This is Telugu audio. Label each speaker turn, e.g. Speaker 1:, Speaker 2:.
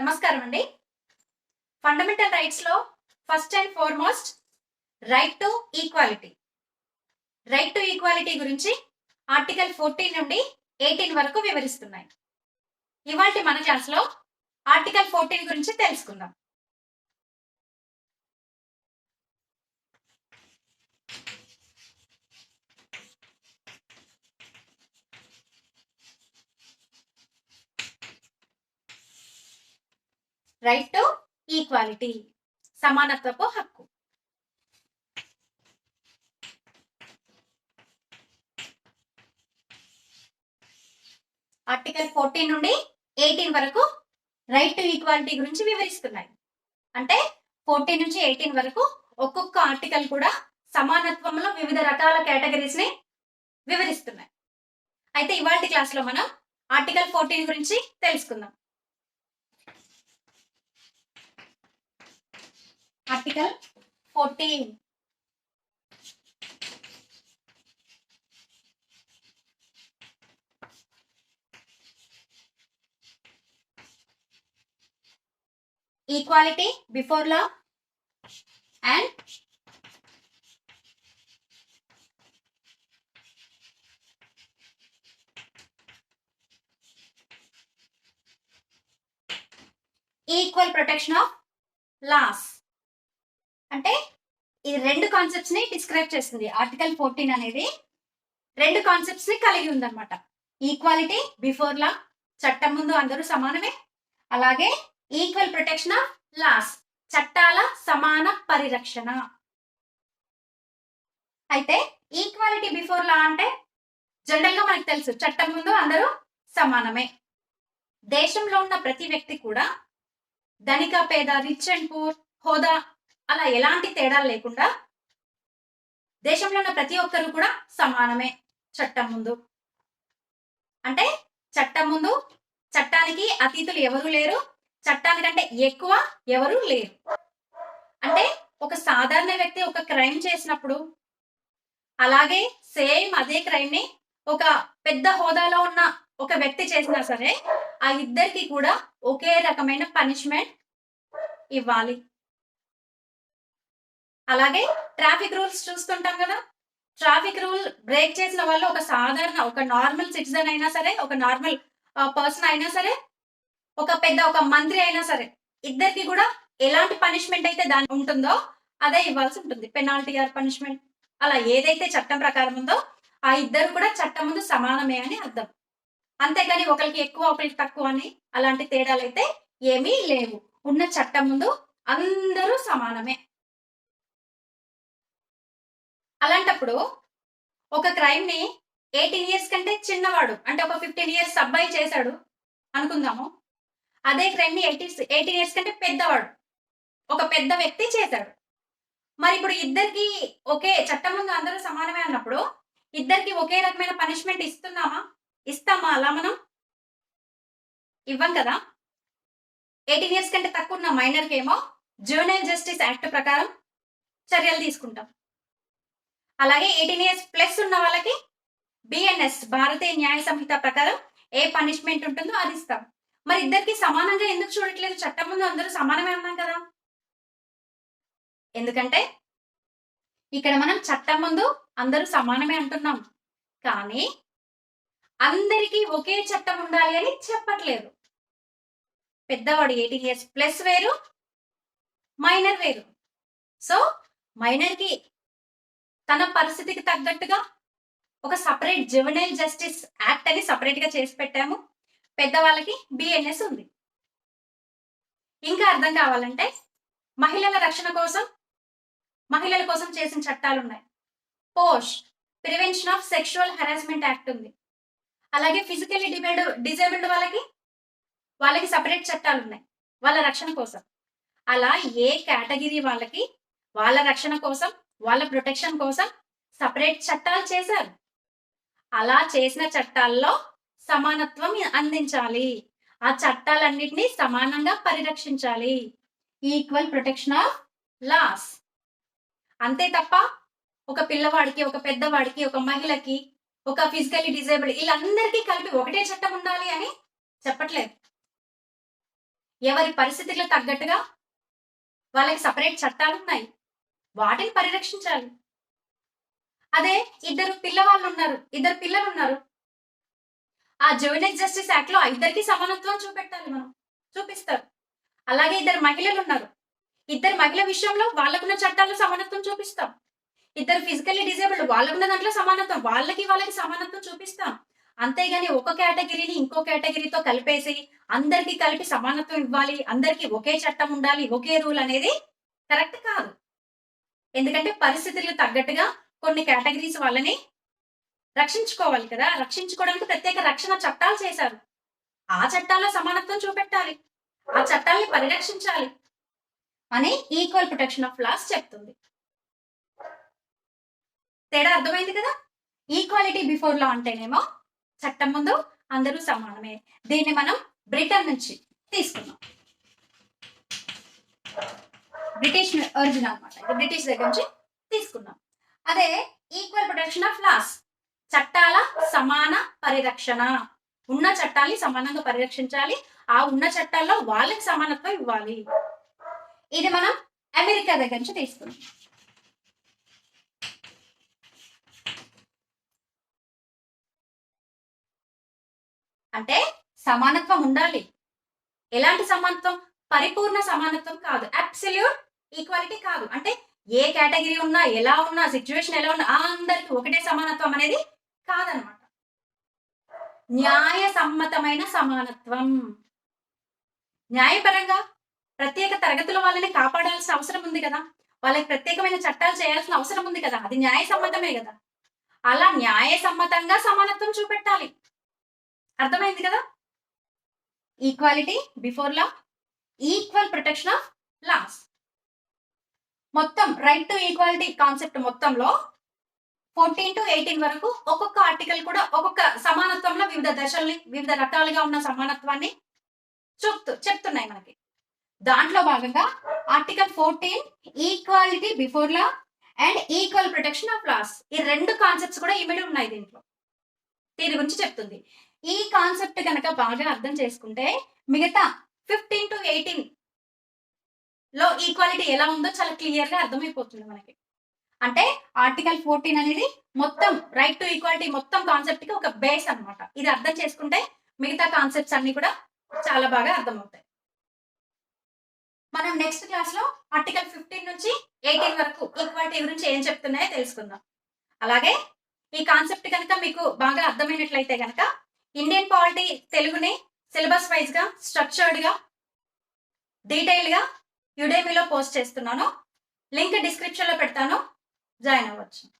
Speaker 1: నమస్కారం అండి fundamental రైట్స్లో first and foremost right to equality right to equality గురించి ఆర్టికల్ ఫోర్టీన్ నుండి ఎయిటీన్ వరకు వివరిస్తున్నాయి. ఇవాళ మన క్లాస్లో ఆర్టికల్ ఫోర్టీన్ గురించి తెలుసుకుందాం. రైట్ టు ఈక్వాలిటీ సమానత్వపు హక్కు ఆర్టికల్ ఫోర్టీన్ నుండి ఎయిటీన్ వరకు రైట్ టు ఈక్వాలిటీ గురించి వివరిస్తున్నాయి. అంటే ఫోర్టీన్ నుంచి ఎయిటీన్ వరకు ఒక్కొక్క ఆర్టికల్ కూడా సమానత్వంలో వివిధ రకాల కేటగిరీస్ని వివరిస్తున్నాయి. అయితే ఇవాళ క్లాస్లో మనం ఆర్టికల్ ఫోర్టీన్ గురించి తెలుసుకుందాం. Article 14. Equality before law and equal protection of laws. అంటే ఈ రెండు కాన్సెప్ట్స్ని డిస్క్రైబ్ చేస్తుంది. ఆర్టికల్ ఫోర్టీన్ అనేది రెండు కాన్సెప్ట్స్ని కలిగి ఉందన్నమాట. ఈక్వాలిటీ బిఫోర్ లా చట్టం ముందు అందరూ సమానమే. అలాగే ఈక్వల్ ప్రొటెక్షన్ ఆఫ్ లాస్ చట్టాల సమాన పరిరక్షణ. అయితే ఈక్వాలిటీ బిఫోర్ లా అంటే జనరల్గా మనకు తెలుసు చట్టం ముందు అందరూ సమానమే. దేశంలో ఉన్న ప్రతి వ్యక్తి కూడా ధనిక పేద రిచ్ అండ్ పూర్ హోదా అలా ఎలాంటి తేడాలు లేకుండా దేశంలో ఉన్న ప్రతి ఒక్కరు కూడా సమానమే చట్టం ముందు. అంటే చట్టం ముందు చట్టానికి అతీతులు ఎవరు లేరు? చట్టానికంటే ఎక్కువ ఎవరు లేరు? అంటే ఒక సాధారణ వ్యక్తి ఒక క్రైమ్ చేసినప్పుడు అలాగే సేమ్ అదే క్రైమ్ని ఒక పెద్ద హోదాలో ఉన్న ఒక వ్యక్తి చేసినా సరే ఆ ఇద్దరికి కూడా ఒకే రకమైన పనిష్మెంట్ ఇవ్వాలి. అలాగే ట్రాఫిక్ రూల్స్ చూస్తుంటాం కదా. ట్రాఫిక్ రూల్ బ్రేక్ చేసిన వాళ్ళు ఒక సాధారణ ఒక నార్మల్ సిటిజన్ అయినా సరే ఒక నార్మల్ పర్సన్ అయినా సరే ఒక పెద్ద ఒక మంత్రి అయినా సరే ఇద్దరికి కూడా ఎలాంటి పనిష్మెంట్ అయితే దాని ఉంటుందో అదే ఇవ్వాల్సి ఉంటుంది. Penalty or punishment. అలా ఏదైతే చట్టం ప్రకారం ఉందో ఆ ఇద్దరు కూడా చట్టం ముందు సమానమే అని అర్థం. అంతేగాని ఒకరికి ఎక్కువ ఒకరికి తక్కువ అని అలాంటి తేడాలు అయితే ఏమీ లేవు. ఉన్న చట్టం ముందు అందరూ సమానమే. అలాంటప్పుడు ఒక క్రైమ్ని ఎయిటీన్ ఇయర్స్ కంటే చిన్నవాడు అంటే ఒక ఫిఫ్టీన్ ఇయర్స్ అబ్బాయి చేశాడు అనుకుందాము. అదే క్రైమ్ని ఎయిటీన్ ఇయర్స్ కంటే పెద్దవాడు ఒక పెద్ద వ్యక్తి చేశాడు. మరి ఇప్పుడు ఇద్దరికి ఒకే చట్టం ముందు అందరూ సమానమే అన్నప్పుడు ఇద్దరికి ఒకే రకమైన పనిష్మెంట్ ఇస్తున్నామా? ఇస్తామా అలా మనం? ఇవ్వం కదా. ఎయిటీన్ ఇయర్స్ కంటే తక్కువ ఉన్న మైనర్కి ఏమో జూనియర్ జస్టిస్ యాక్ట్ ప్రకారం చర్యలు తీసుకుంటాం. అలాగే ఎయిటీన్ ఇయర్స్ ప్లస్ ఉన్న వాళ్ళకి బిఎన్ఎస్ భారతీయ న్యాయ సంహిత ప్రకారం ఏ పనిష్మెంట్ ఉంటుందో అది ఇస్తాం. మరి ఇద్దరికి సమానంగా ఎందుకు చూడట్లేదు? చట్టం ముందు అందరూ సమానమే అన్నాం కదా. ఎందుకంటే ఇక్కడ మనం చట్టం ముందు అందరూ సమానమే అంటున్నాం. కానీ అందరికీ ఒకే చట్టం ఉండాలి అని చెప్పట్లేదు. పెద్దవాడు ఎయిటీన్ ఇయర్స్ ప్లస్ వేరు మైనర్ వేరు. సో మైనర్కి తన పరిస్థితికి తగ్గట్టుగా ఒక సపరేట్ జువెనైల్ జస్టిస్ యాక్ట్ అని సపరేట్గా చేసి పెట్టాము. పెద్దవాళ్ళకి బిఎన్ఎస్ ఉంది. ఇంకా అర్థం కావాలంటే మహిళల రక్షణ కోసం మహిళల కోసం చేసిన చట్టాలు ఉన్నాయి POSH prevention of sexual harassment act ఉంది. అలాగే ఫిజికల్లీ డిబేల్డ్ డిజేబుల్డ్ వాళ్ళకి వాళ్ళకి సపరేట్ చట్టాలు ఉన్నాయి వాళ్ళ రక్షణ కోసం. అలా ఏ కేటగిరీ వాళ్ళకి వాళ్ళ రక్షణ కోసం వాళ్ళ ప్రొటెక్షన్ కోసం సపరేట్ చట్టాలు చేశారు. అలా చేసిన చట్టాల్లో సమానత్వం అందించాలి. ఆ చట్టాలన్నిటినీ సమానంగా పరిరక్షించాలి. ఈక్వల్ ప్రొటెక్షన్ ఆఫ్ లాస్ అంతే తప్ప ఒక పిల్లవాడికి ఒక పెద్దవాడికి ఒక మహిళకి ఒక ఫిజికలీ డిజేబుల్డ్ వీళ్ళందరికీ కలిపి ఒకటే చట్టం ఉండాలి అని చెప్పట్లేదు. ఎవరి పరిస్థితులకు తగ్గట్టుగా వాళ్ళకి సపరేట్ చట్టాలు ఉన్నాయి. వాటిని పరిరక్షించాలి. అదే ఇద్దరు పిల్లవాళ్ళు ఉన్నారు ఇద్దరు పిల్లలు ఉన్నారు. ఆ జువెనైల్ జస్టిస్ యాక్ట్లో ఇద్దరికి సమానత్వం చూపెట్టాలి మనం చూపిస్తారు. అలాగే ఇద్దరు మహిళలు ఉన్నారు. ఇద్దరు మహిళ విషయంలో వాళ్ళకున్న చట్టాల్లో సమానత్వం చూపిస్తాం. ఇద్దరు ఫిజికల్లీ డిజేబుల్డ్ వాళ్ళకున్న దాంట్లో సమానత్వం వాళ్ళకి వాళ్ళకి సమానత్వం చూపిస్తాం. అంతేగాని ఒక కేటగిరీని ఇంకో కేటగిరీతో కలిపేసి అందరికీ కలిపి సమానత్వం ఇవ్వాలి అందరికి ఒకే చట్టం ఉండాలి ఒకే రూల్ అనేది కరెక్ట్ కాదు. ఎందుకంటే పరిస్థితులకు తగ్గట్టుగా కొన్ని కేటగిరీస్ వాళ్ళని రక్షించుకోవాలి కదా. రక్షించుకోవడానికి ప్రత్యేక రక్షణ చట్టాలు చేశారు. ఆ చట్టాల్లో సమానత్వం చూపెట్టాలి. ఆ చట్టాల్ని పరిరక్షించాలి అని ఈక్వల్ ప్రొటెక్షన్ ఆఫ్ లాస్ చెప్తుంది. తేడా అర్థమైంది కదా? ఈక్వాలిటీ బిఫోర్ లా అంటేనేమో చట్టం ముందు అందరూ సమానమే. దీన్ని మనం బ్రిటన్ నుంచి తీసుకున్నాం బ్రిటిష్ ఒరిజిన్ అనమాట ఇది బ్రిటిష్ దగ్గర నుంచి తీసుకున్నాం. అదే ఈక్వల్ ప్రొటెక్షన్ ఆఫ్ లాస్ చట్టాల సమాన పరిరక్షణ. ఉన్న చట్టాల్ని సమానంగా పరిరక్షించాలి. ఆ ఉన్న చట్టాల్లో వాళ్ళకి సమానత్వం ఇవ్వాలి. ఇది మనం అమెరికా దగ్గర నుంచి తీసుకున్నాం. అంటే సమానత్వం ఉండాలి. ఎలాంటి సమానత్వం? పరిపూర్ణ సమానత్వం కాదు. అబ్సల్యూట్ ఈక్వాలిటీ కాదు. అంటే ఏ కేటగిరీ ఉన్నా ఎలా ఉన్నా సిచ్యువేషన్ ఎలా ఉన్నా అందరికి ఒకటే సమానత్వం అనేది కాదనమాట. న్యాయ సమ్మతమైన సమానత్వం. న్యాయపరంగా ప్రత్యేక తరగతుల వాళ్ళని కాపాడాల్సిన అవసరం ఉంది కదా. వాళ్ళకి ప్రత్యేకమైన చట్టాలు చేయాల్సిన అవసరం ఉంది కదా. అది న్యాయ సమ్మతమే కదా. అలా న్యాయ సమ్మతంగా సమానత్వం చూపెట్టాలి. అర్థమైంది కదా? Equality before law equal protection of laws మొత్తం రైట్ టు ఈక్వాలిటీ కాన్సెప్ట్ మొత్తంలో ఫోర్టీన్ టు ఎయిటీన్ వరకు ఒక్కొక్క ఆర్టికల్ కూడా ఒక్కొక్క సమానత్వంలో వివిధ దశల్ని వివిధ రకాలుగా ఉన్న సమానత్వాన్ని చూపుతూ చెప్తున్నాయి మనకి. దాంట్లో భాగంగా article fourteen equality before law and equal protection of laws ఈ రెండు కాన్సెప్ట్స్ కూడా ఇమిడి ఉన్నాయి దీంట్లో. దీని గురించి చెప్తుంది. ఈ కాన్సెప్ట్ కనుక బాగా అర్థం చేసుకుంటే మిగతా ఫిఫ్టీన్ టు ఎయిటీన్లో ఈక్వాలిటీ ఎలా ఉందో చాలా క్లియర్గా అర్థమైపోతుంది మనకి. అంటే ఆర్టికల్ ఫోర్టీన్ అనేది మొత్తం రైట్ టు ఈక్వాలిటీ మొత్తం కాన్సెప్ట్కి ఒక బేస్ అన్నమాట. ఇది అర్థం చేసుకుంటే మిగతా కాన్సెప్ట్స్ అన్ని కూడా చాలా బాగా అర్థమవుతాయి. మనం నెక్స్ట్ క్లాస్లో ఆర్టికల్ ఫిఫ్టీన్ నుంచి ఎయిటీన్ వరకు ఈక్వాలిటీ గురించి ఏం చెప్తున్నాయో తెలుసుకుందాం. అలాగే ఈ కాన్సెప్ట్ కనుక మీకు బాగా అర్థమైనట్లయితే కనుక ఇండియన్ పాలిటీ తెలుగుని సిలబస్ వైజ్గా స్ట్రక్చర్డ్గా డీటెయిల్గా యుడేమీలో పోస్ట్ చేస్తున్నాను. లింక్ డిస్క్రిప్షన్లో పెడతాను. జాయిన్ అవ్వచ్చు.